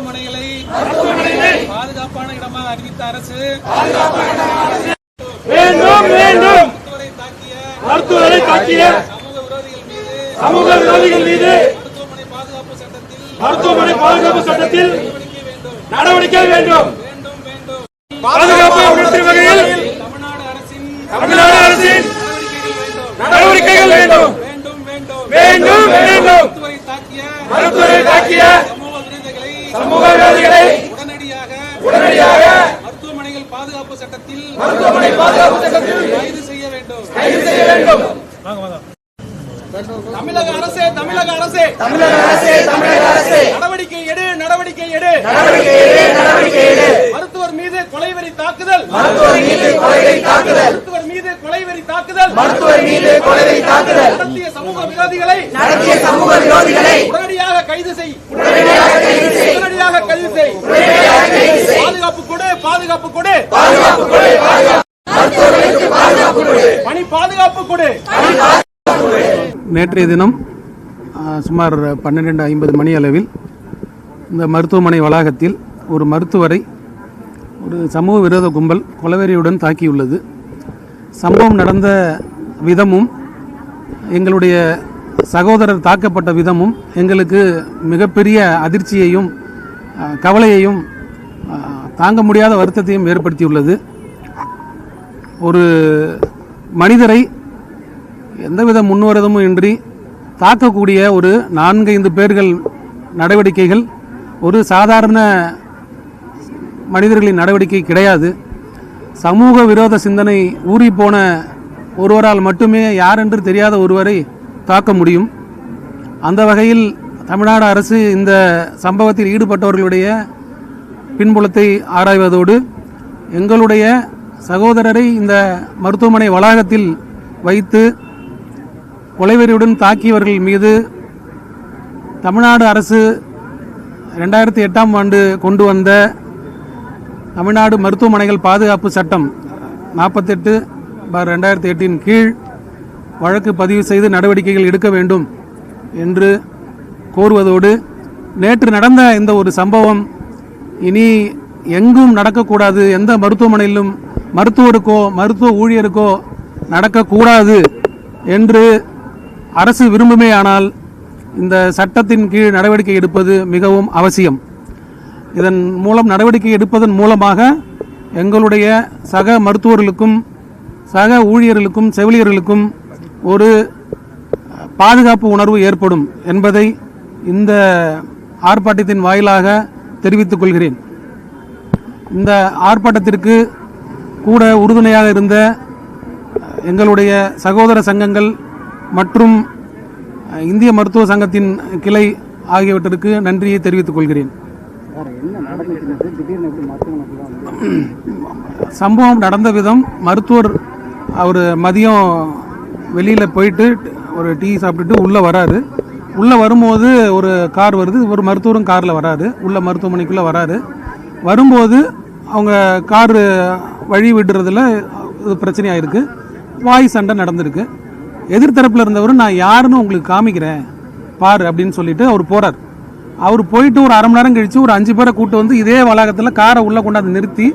மருத்துவமனைகளை பாதுகாப்பான இடமாக அறிவித்த அரசு வேண்டும் வேண்டும். மருத்துவரை தாக்கிய சமூக விரோதிகள் மீது மருத்துவமனை பாதுகாப்பு சட்டத்தில் நடவடிக்கை வேண்டும். பாதுகாப்பை உணர்த்தும் வகையில் தமிழ்நாடு அரசின் நடவடிக்கைகள் வேண்டும். நடவடிக்கைகள் வேண்டும். வேண்டும் வேண்டும். வேண்டும் வேண்டும். மருத்துவரை தாக்கிய மருத்துவரை தாக்கிய சமூக விரோதிகளை சமூக விரோதிகளை உடனடியாக உடனடியாக மருத்துவமனைகள் பாதுகாப்பு சட்டத்தில் மருத்துவமனை பாதுகாப்பு சட்டத்தில் கைது செய்ய வேண்டும். கைது செய்ய வேண்டும். தமிழக அரசே தமிழக அரசே. தமிழக அரசே தமிழக அரசே. நடவடிக்கை எடு நடவடிக்கை எடு. நடவடிக்கை எடு நடவடிக்கை எடு. மருத்துவர் மீது கொலைவெறி தாக்குதல். மருத்துவர் மீது கொலைவை தாக்குதல். கொலைவெறி தாக்குதல். மருத்துவர் மீது கொலைவை தாக்குதல். நடத்திய சமூக விரோதிகளை நடத்திய சமூக விரோதிகளை உடனடியாக கைது செய். உடனடியாக கைது செய். உடனடியாக கைது செய். உடனடியாக கைது செய். பாதுகாப்பு கொடு பாதுகாப்பு கொடு. பாதுகாப்பு கொடு பாதுகாப்பு மருத்துவர்களுக்கு பாதுகாப்பு கொடு. பணி பாதுகாப்பு கொடு. நேற்றைய தினம் சுமார் பன்னிரெண்டு ஐம்பது மணி அளவில் இந்த மருத்துவமனை வளாகத்தில் ஒரு மருத்துவரை ஒரு சமூக விரோத கும்பல் கொலவெறியுடன் தாக்கியுள்ளது. சம்பவம் நடந்த விதமும் எங்களுடைய சகோதரர் தாக்கப்பட்ட விதமும் எங்களுக்கு மிகப்பெரிய அதிர்ச்சியையும் கவலையையும் தாங்க முடியாத வருத்தத்தையும் ஏற்படுத்தியுள்ளது. ஒரு மனிதரை எந்தவித முன்வரதமும் இன்றி தாக்கக்கூடிய ஒரு நான்கைந்து பேர்கள் நடவடிக்கைகள் ஒரு சாதாரண மனிதர்களின் நடவடிக்கை கிடையாது. சமூக விரோத சிந்தனை ஊறிப்போன ஒருவரால் மட்டுமே யார் என்று தெரியாத ஒருவரை தாக்க முடியும். அந்த வகையில் தமிழ்நாடு அரசு இந்த சம்பவத்தில் ஈடுபட்டவர்களுடைய பின்புலத்தை ஆராய்வதோடு எங்களுடைய சகோதரரை இந்த மருத்துவமனை வளாகத்தில் வைத்து கொலைவெறியுடன் தாக்கியவர்கள் மீது தமிழ்நாடு அரசு ரெண்டாயிரத்தி எட்டாம் ஆண்டு கொண்டு வந்த தமிழ்நாடு மருத்துவமனைகள் பாதுகாப்பு சட்டம் நாற்பத்தெட்டு பார் ரெண்டாயிரத்தி எட்டின் கீழ் வழக்கு பதிவு செய்து நடவடிக்கைகள் எடுக்க வேண்டும் என்று கோருவதோடு நேற்று நடந்த இந்த ஒரு சம்பவம் இனி எங்கும் நடக்கக்கூடாது. எந்த மருத்துவமனையிலும் மருத்துவருக்கோ மருத்துவ ஊழியருக்கோ நடக்கக்கூடாது என்று அரசு விரும்புமே ஆனால் இந்த சட்டத்தின் கீழ் நடவடிக்கை எடுப்பது மிகவும் அவசியம். இதன் மூலம் நடவடிக்கை எடுப்பதன் மூலமாக எங்களுடைய சக மருத்துவர்களுக்கும் சக ஊழியர்களுக்கும் செவிலியர்களுக்கும் ஒரு பாதுகாப்பு உணர்வு ஏற்படும் என்பதை இந்த ஆர்ப்பாட்டத்தின் வாயிலாக தெரிவித்துக் கொள்கிறேன். இந்த ஆர்ப்பாட்டத்திற்கு கூட உறுதுணையாக இருந்த எங்களுடைய சகோதர சங்கங்கள் மற்றும் இந்திய மருத்துவ சங்கத்தின் கிளை ஆகியவற்றிற்கு நன்றியை தெரிவித்துக் கொள்கிறேன். சம்பவம் நடந்த விதம் மருத்துவர் அவர் மதியம் வெளியில் போயிட்டு ஒரு டீ சாப்பிட்டுட்டு உள்ளே வராரு. உள்ளே வரும்போது ஒரு கார் வருது. ஒரு மருத்துவரும் காரில் வராரு. உள்ள மருத்துவமனைக்குள்ளே வராரு. வரும்போது அவங்க கார் வழி விடுறதுல இது பிரச்சனையாக இருக்குது வாய் சண்டை நடந்திருக்கு. எதிர்த்தரப்பில் இருந்தவர் நான் யாருன்னு உங்களுக்கு காமிக்கிறேன். பாரு அப்படின்னு சொல்லிட்டு அவர் போகிறார் அவர் போயிட்டு ஒரு அரை மணி நேரம் கழிச்சு ஒரு அஞ்சு பேரை கூட்டு வந்து இதே வளாகத்தில் காரை உள்ளே கொண்டாந்து நிறுத்தி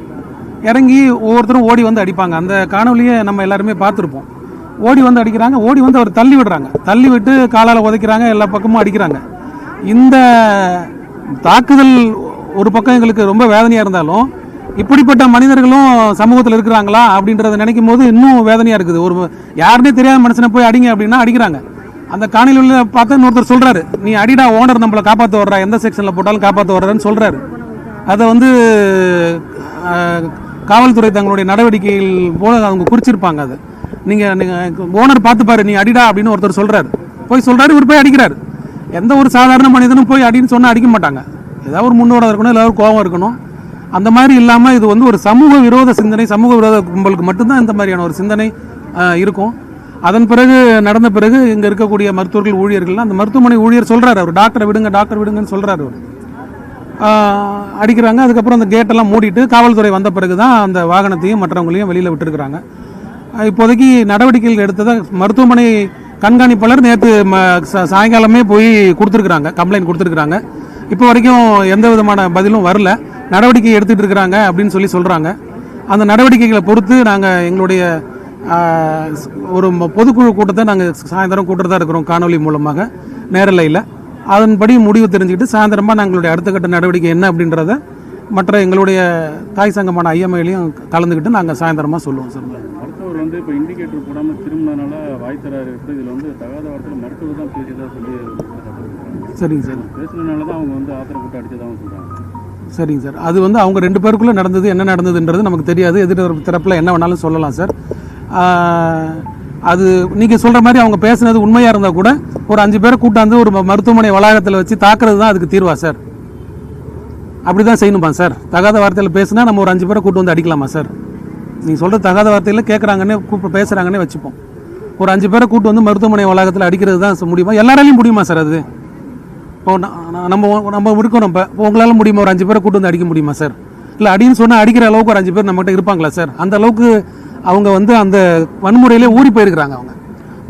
இறங்கி ஒவ்வொருத்தரும் ஓடி வந்து அடிப்பாங்க. அந்த காணொலியை நம்ம எல்லாருமே பார்த்துருப்போம். ஓடி வந்து அடிக்கிறாங்க. ஓடி வந்து அவர் தள்ளி விடுறாங்க. தள்ளி விட்டு காலால் உதைக்கிறாங்க. எல்லா பக்கமும் அடிக்கிறாங்க. இந்த தாக்குதல் ஒரு பக்கம் எங்களுக்கு ரொம்ப வேதனையாக இருந்தாலும் இப்படிப்பட்ட மனிதர்களும் சமூகத்தில் இருக்கிறாங்களா அப்படின்றத நினைக்கும் போது இன்னும் வேதனையாக இருக்குது. ஒரு யாருன்னே தெரியாத மனுஷனை போய் அடிங்க அப்படின்னா அடிக்கிறாங்க. அந்த காணொலியில் பார்த்தா இன்னொருத்தர் சொல்கிறாரு நீ அடிடா ஓனர் நம்மளை காப்பாற்ற வர்றா எந்த செக்ஷனில் போட்டாலும் காப்பாற்ற வர்றான்னு சொல்கிறாரு அதை வந்து காவல்துறை தங்களுடைய நடவடிக்கைகள் போல அவங்க குறிச்சிருப்பாங்க அது. நீங்கள் நீங்கள் ஓனர் பார்த்துப்பாரு நீ அடிடா அப்படின்னு ஒருத்தர் சொல்கிறாரு போய் சொல்கிறாரு இவர் போய் அடிக்கிறாரு. எந்த ஒரு சாதாரண மனிதனும் போய் அடின்னு சொன்னால் அடிக்க மாட்டாங்க. ஏதாவது ஒரு முன்னோட இருக்கணும் ஏதாவது ஒரு கோபம் இருக்கணும். அந்த மாதிரி இல்லாமல் இது வந்து ஒரு சமூக விரோத சிந்தனை சமூக விரோத கும்பலுக்கு மட்டும்தான் இந்த மாதிரியான ஒரு சிந்தனை இருக்கும். அதன் பிறகு நடந்த பிறகு இங்கே இருக்கக்கூடிய மருத்துவர்கள் ஊழியர்கள்லாம் அந்த மருத்துவமனை ஊழியர் சொல்கிறார் அவர். டாக்டரை விடுங்க டாக்டர் விடுங்கன்னு சொல்கிறார் அவர். அடிக்கிறாங்க. அதுக்கப்புறம் அந்த கேட்டெல்லாம் மூடிட்டு காவல்துறை வந்த பிறகு தான் அந்த வாகனத்தையும் மற்றவங்களையும் வெளியில் விட்டுருக்குறாங்க. இப்போதைக்கு நடவடிக்கைகள் எடுத்ததை மருத்துவமனை கண்காணிப்பாளர் நேற்று ம சாயங்காலமே போய் கொடுத்துருக்குறாங்க. கம்ப்ளைண்ட் கொடுத்துருக்குறாங்க. இப்போ வரைக்கும் எந்த விதமான பதிலும் வரல. நடவடிக்கை எடுத்துகிட்டு இருக்கிறாங்க அப்படின்னு சொல்லி சொல்கிறாங்க அந்த நடவடிக்கைகளை பொறுத்து நாங்கள் எங்களுடைய ஒரு பொதுக்குழு கூட்டத்தை நாங்கள் சாயந்தரம் கூட்டுறதா இருக்கிறோம் காணொலி மூலமாக. நேரலையில் அதன்படி முடிவு தெரிஞ்சுக்கிட்டு சாயந்தரமாக நாங்களுடைய அடுத்த கட்ட நடவடிக்கை என்ன அப்படின்றத மற்ற எங்களுடைய தாய் சங்கமான ஐஎம்ஐலையும் கலந்துக்கிட்டு நாங்கள் சாயந்தரமாக சொல்லுவோம் சார். மருத்துவர் வந்து இப்போ இண்டிகேட்டர் போடாமல் திரும்பினால வாய் தராரு இருக்குது இதில் வந்து தகாத வார்த்தையில் மருத்துவர் தான் பேசியதாக சொல்லி சரிங்க சார். பேசினனால தான் அவங்க வந்து ஆத்திரப்பட்டு அடிச்சதாகவும் சொல்கிறாங்க சரிங்க சார். அது வந்து அவங்க ரெண்டு பேருக்குள்ளே நடந்தது என்ன நடந்ததுன்றது நமக்கு தெரியாது. எதிர் தரப்பில் என்ன வேணாலும் சொல்லலாம் சார். அது நீங்கள் சொல்கிற மாதிரி அவங்க பேசுனது உண்மையாக இருந்தால் கூட ஒரு அஞ்சு பேரை கூட்டாந்து ஒரு ம- மருத்துவமனை வளாகத்தில் வச்சு தாக்குறது தான் அதுக்கு தீர்வா சார்? அப்படி தான் செய்யணுமா சார்? தகாத வார்த்தையில் பேசுனா நம்ம ஒரு அஞ்சு பேரை கூட்டு வந்து அடிக்கலாமா சார்? நீங்கள் சொல்கிற தகாத வார்த்தையில் கேட்குறாங்கன்னே கூப்பிட்டு பேசுகிறாங்கன்னே வச்சுப்போம். ஒரு அஞ்சு பேரை கூட்டு வந்து மருத்துவமனை வளாகத்தில் அடிக்கிறது தான் முடியுமா? எல்லாராலையும் முடியுமா சார் அது? இப்போ நம்ம நம்ம இருக்கோம் நம்ம. இப்போ உங்களால் முடியுமா ஒரு அஞ்சு பேரை கூட்டு வந்து அடிக்க முடியுமா சார்? இல்லை அடின்னு சொன்னால் அடிக்கிற அளவுக்கு ஒரு அஞ்சு பேர் நம்மகிட்ட இருப்பாங்களா சார்? அந்த அளவுக்கு அவங்க வந்து அந்த வன்முறையிலே ஊறி போயிருக்கிறாங்க அவங்க.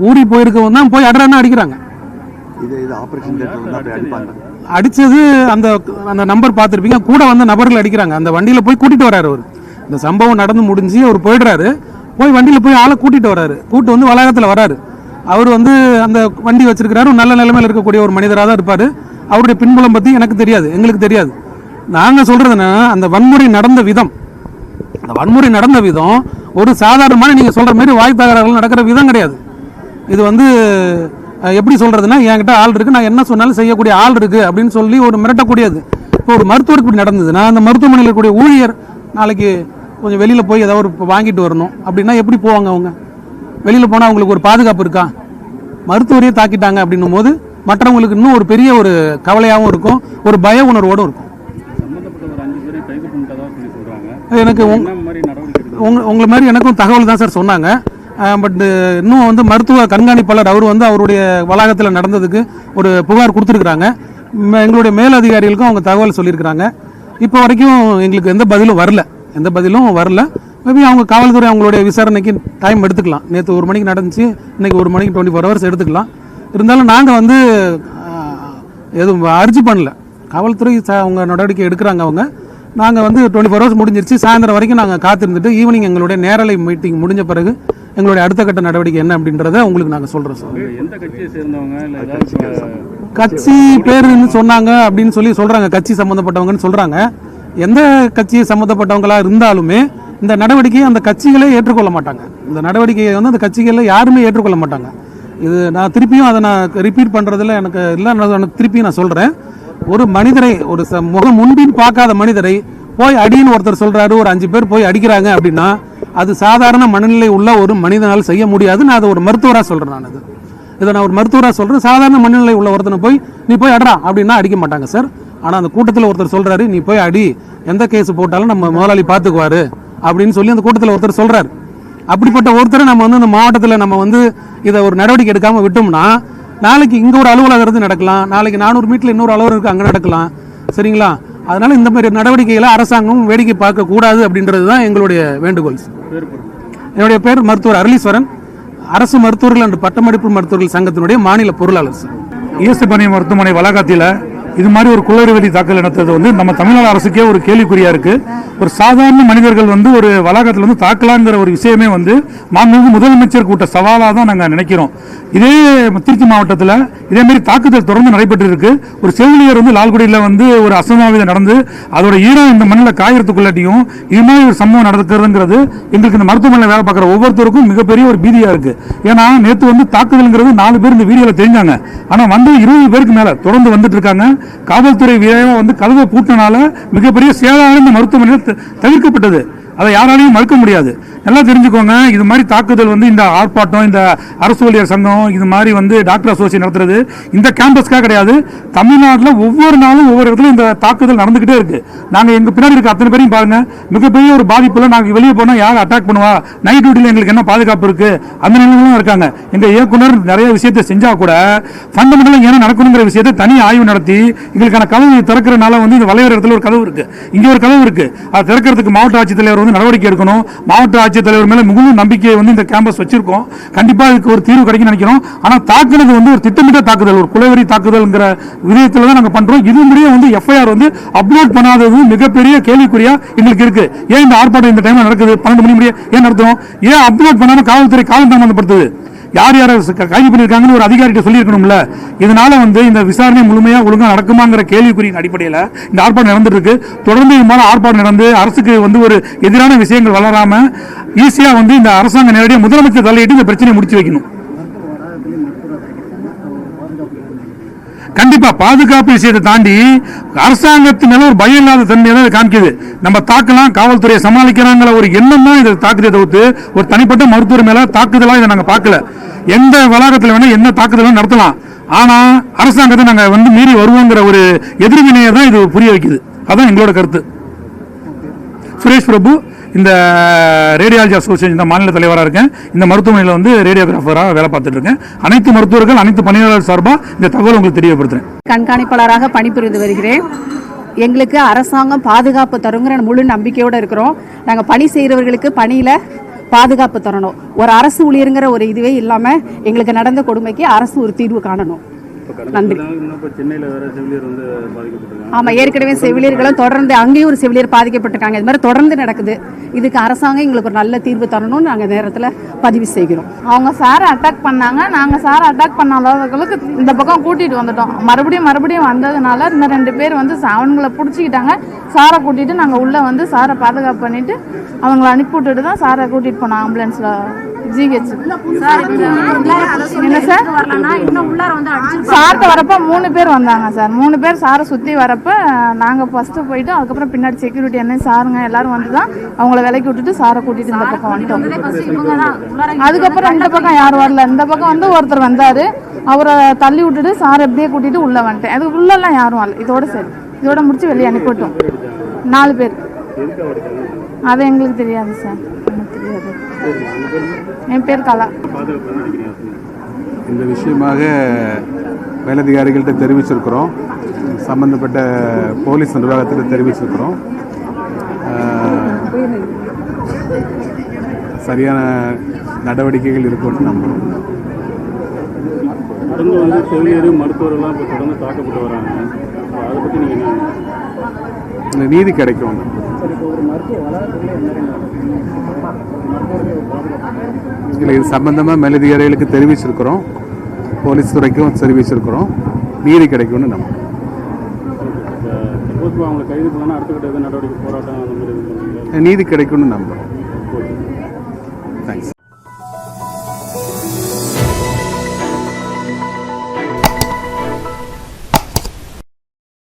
ஊறி போயிருக்கவங்க தான் போய் அடறான்னு அடிக்கிறாங்க. இது ஆபரேஷன் அடிப்பாங்க. அடிச்சது அந்த அந்த நம்பர் பார்த்துருப்பீங்க. கூட வந்த நபர்கள் அடிக்கிறாங்க. அந்த வண்டியில் போய் கூட்டிட்டு வராரு அவர். இந்த சம்பவம் நடந்து முடிஞ்சு அவர் போயிடுறாரு. போய் வண்டியில் போய் ஆளை கூட்டிட்டு வராரு. கூட்டு வந்து வளாகத்தில் வராரு. அவர் வந்து அந்த வண்டி வச்சிருக்கிறாரு. நல்ல நிலைமையில் இருக்கக்கூடிய ஒரு மனிதராக தான் இருப்பார். அவருடைய பின்புலம் பற்றி எனக்கு தெரியாது. எங்களுக்கு தெரியாது. நாங்கள் சொல்கிறது அந்த வன்முறை நடந்த விதம். அந்த வன்முறை நடந்த விதம் ஒரு சாதாரணமான நீங்கள் சொல்கிற மாதிரி வாய் தகராறுகள் நடக்கிற விதம் கிடையாது. இது வந்து எப்படி சொல்கிறதுனா என்கிட்ட ஆள் இருக்குது நான் என்ன சொன்னாலும் செய்யக்கூடிய ஆள் இருக்குது அப்படின்னு சொல்லி ஒரு மிரட்டக்கூடியது. இப்போ ஒரு மருத்துவருக்கு இப்படி நடந்ததுன்னா அந்த மருத்துவமனையில் இருக்கக்கூடிய ஊழியர் நாளைக்கு கொஞ்சம் வெளியில் போய் ஏதாவது ஒரு வாங்கிட்டு வரணும். அப்படின்னா எப்படி போவாங்க அவங்க? வெளியில் போனால் அவங்களுக்கு ஒரு பாதுகாப்பு இருக்கா? மருத்துவரையே தாக்கிட்டாங்க அப்படின்னும் போது மற்றவங்களுக்கு இன்னும் ஒரு பெரிய ஒரு கவலையாகவும் இருக்கும் ஒரு பய உணர்வோடும் இருக்கும். எனக்கு உங்க உங்களை மாதிரி எனக்கும் தகவல் தான் சார் சொன்னாங்க. பட் இன்னும் வந்து மருத்துவ கண்காணிப்பாளர் அவர் வந்து அவருடைய வளாகத்தில் நடந்ததுக்கு ஒரு புகார் கொடுத்துருக்குறாங்க. எங்களுடைய மேலதிகாரிகளுக்கும் அவங்க தகவல் சொல்லியிருக்கிறாங்க. இப்போ வரைக்கும் எங்களுக்கு எந்த பதிலும் வரல. எந்த பதிலும் வரல. மேபி அவங்க காவல்துறை அவங்களுடைய விசாரணைக்கு டைம் எடுத்துக்கலாம். நேற்று ஒரு மணிக்கு நடந்துச்சு. இன்னைக்கு ஒரு மணிக்கு டுவெண்ட்டி ஃபோர் ஹவர்ஸ் எடுத்துக்கலாம். இருந்தாலும் நாங்கள் வந்து எதுவும் அர்ஜி பண்ணல. காவல்துறை ச- அவங்க நடவடிக்கை எடுக்கிறாங்க அவங்க. நாங்கள் வந்து டுவெண்ட்டி ஃபோர் ஹவர்ஸ் முடிஞ்சிருச்சு. சாயந்தரம் வரைக்கும் நாங்கள் காத்திருந்துட்டு ஈவினிங் எங்களுடைய நேரலை மீட்டிங் முடிஞ்ச பிறகு எங்களுடைய அடுத்த கட்ட நடவடிக்கை என்ன அப்படின்றத உங்களுக்கு நாங்கள் சொல்கிறோம் சார். எந்த கட்சியை சேர்ந்தவங்க? கட்சி பேருன்னு சொன்னாங்க அப்படின்னு சொல்லி சொல்கிறாங்க கட்சி சம்மந்தப்பட்டவங்கன்னு சொல்கிறாங்க எந்த கட்சி சம்மந்தப்பட்டவங்களா இருந்தாலுமே இந்த நடவடிக்கையை அந்த கட்சிகளே ஏற்றுக்கொள்ள மாட்டாங்க. இந்த நடவடிக்கையை வந்து அந்த கட்சிகளில் யாருமே ஏற்றுக்கொள்ள மாட்டாங்க. இது நான் திருப்பியும் அதை நான் ரிப்பீட் பண்ணுறதுல எனக்கு இல்லை நான் திருப்பியும் நான் சொல்கிறேன் ஒரு மனிதரை ஒரு முகம் முன்பின் பார்க்காத மனிதரை போய் அடின்னு ஒருத்தர் சொல்றாரு ஒரு அஞ்சு பேர் போய் அடிக்கிறாங்க அப்படின்னா அது சாதாரண மனநிலை உள்ள ஒரு மனிதனால் செய்ய முடியாது நான் அதை ஒரு மருத்துவராக சொல்கிறேன் நான் அது. இதை நான் ஒரு மருத்துவராக சொல்கிறேன் சாதாரண மனநிலை உள்ள ஒருத்தனை போய் நீ போய் அடுறா அப்படின்னா அடிக்க மாட்டாங்க சார். ஆனால் அந்த கூட்டத்தில் ஒருத்தர் சொல்கிறாரு நீ போய் அடி எந்த கேஸ் போட்டாலும் நம்ம முதலாளி பார்த்துக்குவாரு அப்படின்னு சொல்லி அந்த கூட்டத்தில் ஒருத்தர் சொல்றாரு. அப்படிப்பட்ட ஒருத்தரை நம்ம வந்து இந்த மாவட்டத்தில் நம்ம வந்து இதை ஒரு நடவடிக்கை எடுக்காமல் விட்டோம்னா நாளைக்கு இங்கே ஒரு அலுவலகம் இருந்து நடக்கலாம். நாளைக்கு நானூறு மீட்டரில் இன்னொரு அலுவலகம் அங்கே நடக்கலாம். சரிங்களா? அதனால் இந்த மாதிரி நடவடிக்கைகளை அரசாங்கம் வேடிக்கை பார்க்கக்கூடாது அப்படின்றது தான் எங்களுடைய வேண்டுகோள். என்னுடைய பேர் மருத்துவர் அருளீஸ்வரன். அரசு மருத்துவர்கள் அண்ட் பட்டமடிப்பு மருத்துவர்கள் சங்கத்தினுடைய மாநில பொருளாளர் சார். இயேசு பணி மருத்துவமனை வளாகத்தில் இது மாதிரி ஒரு குளறுபடி தாக்கல் நடத்துறது வந்து நம்ம தமிழ்நாடு அரசுக்கே ஒரு கேள்விக்குறியா இருக்கு. ஒரு சாதாரண மனிதர்கள் வந்து ஒரு வளாகத்தில் வந்து தாக்கலாங்கிற ஒரு விஷயமே வந்து மாண்புமிகு முதலமைச்சர் கூட்ட சவாலாக தான் நாங்கள் நினைக்கிறோம். இதே திருச்சி மாவட்டத்தில் இதேமாரி தாக்குதல் தொடர்ந்து நடைபெற்று இருக்கு ஒரு செவிலியர் வந்து லால்குடியில் வந்து ஒரு அசம்பாவிதம் நடந்து அதோட ஈரம் இந்த மண்ணில் காயறதுக்குள்ளாட்டியும் இது மாதிரி ஒரு சம்பவம் நடக்கிறதுங்கிறது எங்களுக்கு இந்த மருத்துவமனையில் வேலை பார்க்குற ஒவ்வொருத்தருக்கும் மிகப்பெரிய ஒரு பீதியாக இருக்கு. ஏன்னா நேற்று வந்து தாக்குதல்ங்கிறது நாலு பேர் இந்த வீடியோவில் தெரிஞ்சாங்க. ஆனால் வந்து இருபது பேருக்கு மேலே தொடர்ந்து வந்துட்டு இருக்காங்க. காவல்துறை விரைவாக வந்து கதவை பூட்டினால மிகப்பெரிய சேதாரம் இந்த மருத்துவமனையில் தவிர்க்கப்பட்டது. அதை யாராலையும் மறுக்க முடியாது. நல்லா தெரிஞ்சுக்கோங்க. இது மாதிரி தாக்குதல் வந்து இந்த ஆர்ப்பாட்டம் இந்த அரசு ஊழியர் சங்கம் இது மாதிரி வந்து டாக்டர் அசோசியேஷன் நடத்துறது இந்த கேம்பஸ்க்காக கிடையாது. தமிழ்நாட்டில் ஒவ்வொரு நாளும் ஒவ்வொரு இடத்துல இந்த தாக்குதல் நடந்துகிட்டே இருக்கு. நாங்கள் எங்க பின்னாடி இருக்க அத்தனை பேரையும் பாருங்க. மிகப்பெரிய ஒரு பாதிப்புல நாங்கள் வெளியே போனால் யார் அட்டாக் பண்ணுவா? நைட் டியூட்டியில் எங்களுக்கு என்ன பாதுகாப்பு இருக்கு? அந்த நிலைமையிலும் இருக்காங்க. எங்க இயக்குனர் நிறைய விஷயத்தை செஞ்சா கூட ஃபண்டமெண்டலாக என்ன நடக்கணுங்கிற விஷயத்தை தனி ஆய்வு நடத்தி எங்களுக்கான கதவு திறக்கிறனால வந்து இந்த வளையற இடத்துல ஒரு கதவு இருக்கு. இங்க ஒரு கதவு இருக்கு. அதை திறக்கிறதுக்கு மாவட்ட ஆட்சித்தலைவர் வந்து நடவடிக்கை எடுக்கணும். மாவட்ட ஆட்சி ஆட்சித்தலைவர் மேல மிகுந்த நம்பிக்கையை வந்து இந்த கேம்பஸ் வச்சிருக்கோம். கண்டிப்பா இதுக்கு ஒரு தீர்வு கிடைக்கும் நினைக்கிறோம். ஆனா தாக்குனது வந்து ஒரு திட்டமிட்ட தாக்குதல் ஒரு குலவெறி தாக்குதல்ங்கிற விதயத்துல தான் நாங்க பண்றோம். இது முடிய வந்து எஃப்ஐஆர் வந்து அப்லோட் பண்ணாதது மிகப்பெரிய கேள்விக்குறியா எங்களுக்கு இருக்கு. ஏன் இந்த ஆர்ப்பாட்டம் இந்த டைம்ல நடக்குது? பன்னெண்டு மணி முடிய ஏன் நடத்துறோம்? ஏன் அப்லோட் பண்ணாம காவல்துறை காலம் தாமதப்படுத்துது? யார் யார் கைது பண்ணியிருக்காங்கன்னு ஒரு அதிகாரிகிட்ட சொல்லியிருக்கணும்ல? இதனால வந்து இந்த விசாரணை முழுமையாக ஒழுங்காக நடக்குமாங்கிற கேள்விக்குறியின் அடிப்படையில் இந்த ஆர்ப்பாட்டம் நடந்துட்டுருக்கு. தொடர்ந்து இது மாதிரி ஆர்ப்பாட்டம் நடந்து அரசுக்கு வந்து ஒரு எதிரான விஷயங்கள் வளராமல் ஈஸியாக வந்து இந்த அரசாங்கம் நேரடியாக முதலமைச்சர் தலையிட்டு இந்த பிரச்சனையை முடிச்சு வைக்கணும். கண்டிப்பா பாதுகாப்பு விஷயத்தை தாண்டி அரசாங்கத்து மேல ஒரு பயம் இல்லாத தன்மையை தான் காமிக்குது. நம்ம தாக்கலாம் காவல்துறையை சமாளிக்கிறாங்கிற ஒரு எண்ணம் தான் இதை தாக்குதே தவிர்த்து ஒரு தனிப்பட்ட மருத்துவர் மேல தாக்குதலா இதை நாங்க பார்க்கல. எந்த வளாகத்தில் வேணா என்ன தாக்குதல் நடத்தலாம். ஆனா அரசாங்கத்தை நாங்க வந்து மீறி வருவோங்கிற ஒரு எதிர்வினையை தான் இது புரிய வைக்குது. அதான் எங்களோட கருத்து. சுரேஷ் பிரபு இந்த ரேடியாலஜி அசோசியேஷன் இந்த மாநில தலைவராக இருக்கேன். இந்த மருத்துவமனையில் வந்து ரேடியோகிராஃபராக வேலை பார்த்துட்டு இருக்கேன். அனைத்து மருத்துவர்கள் அனைத்து பணியாளர்கள் சார்பாக இந்த தகவல் உங்களுக்கு தெரியப்படுத்துறேன். கண்காணிப்பாளராக பணிபுரிந்து வருகிறேன். எங்களுக்கு அரசாங்கம் பாதுகாப்பு தருங்கிற முழு நம்பிக்கையோடு இருக்கிறோம். நாங்கள் பணி செய்கிறவர்களுக்கு பணியில் பாதுகாப்பு தரணும். ஒரு அரசு ஊழியருங்கிற ஒரு இதுவே இல்லாமல் எங்களுக்கு நடந்த கொடுமைக்கு அரசு ஒரு தீர்வு காணணும். ஆமாம் ஏற்கனவே செவிலியர்களும் தொடர்ந்து அங்கேயும் ஒரு செவிலியர் பாதிக்கப்பட்டிருக்காங்க. இது மாதிரி தொடர்ந்து நடக்குது. இதுக்கு அரசாங்கம் எங்களுக்கு ஒரு நல்ல தீர்வு தரணும்னு நாங்கள் நேரத்தில் பதிவு செய்கிறோம். அவங்க சாரை அட்டாக் பண்ணாங்க. நாங்கள் சாரை அட்டாக் பண்ணாதவர்களுக்கு இந்த பக்கம் கூட்டிகிட்டு வந்துட்டோம். மறுபடியும் மறுபடியும் வந்ததுனால இந்த ரெண்டு பேர் வந்து அவங்கள பிடிச்சிக்கிட்டாங்க. சாரை கூட்டிட்டு நாங்கள் உள்ளே வந்து சாரை பாதுகாப்பு பண்ணிட்டு அவங்கள அனுப்பி விட்டுட்டு தான் சாரை கூட்டிகிட்டு போனோம் ஆம்புலன்ஸில் ஜிஹெச் என்ன சார்? சார்ட்ட வரப்போ மூணு பேர் வந்தாங்க சார். மூணு பேர் சாரை சுற்றி வரப்போ நாங்கள் ஃபஸ்ட்டு போயிட்டு அதுக்கப்புறம் பின்னாடி செக்யூரிட்டி என்ன சாருங்க எல்லாரும் வந்து தான் அவங்கள விலைக்கு விட்டுட்டு சாரை கூட்டிட்டு இந்த பக்கம் வந்துட்டோம். அதுக்கப்புறம் இந்த பக்கம் யாரும் வரல. இந்த பக்கம் வந்து ஒருத்தர் வந்தார். அவரை தள்ளி விட்டுட்டு சார் எப்படியே கூட்டிட்டு உள்ளே வந்துட்டேன். அது உள்ளெல்லாம் யாரும் வரல. இதோட சரி. இதோட முடிச்சு வெளியே அனுப்பிவிட்டோம். நாலு பேர். அது எங்களுக்கு தெரியாது சார். தெரியாது. என் பேர் கலா. இந்த விஷயமாக மேலதிகாரிகள்கிட்ட தெரிவிச்சிருக்கிறோம். சம்பந்தப்பட்ட போலீஸ் நிர்வாகத்தில் தெரிவிச்சிருக்கிறோம். சரியான நடவடிக்கைகள் இருக்கும்னு நம்புகிறோம் தொடர்ந்து வந்து செவிலியர் மருத்துவர்கள்லாம் இப்போ தொடர்ந்து தாக்கப்பட்டு வராங்க. அதை பற்றி நீங்கள் நீதி கிடைக்கும். இல்லை இது சம்பந்தமாக மேலதிகாரிகளுக்கு தெரிவிச்சிருக்கிறோம். போலீஸ் துறைக்கும் தெரிவிச்சிருக்கிறோம். நீதி கிடைக்கும்னு சப்போஸ் அவங்களை கைது பண்ணால் அடுத்த நடவடிக்கை போராட்டம் நீதி கிடைக்கும்னு நம்புகிறோம் தேங்க்ஸ்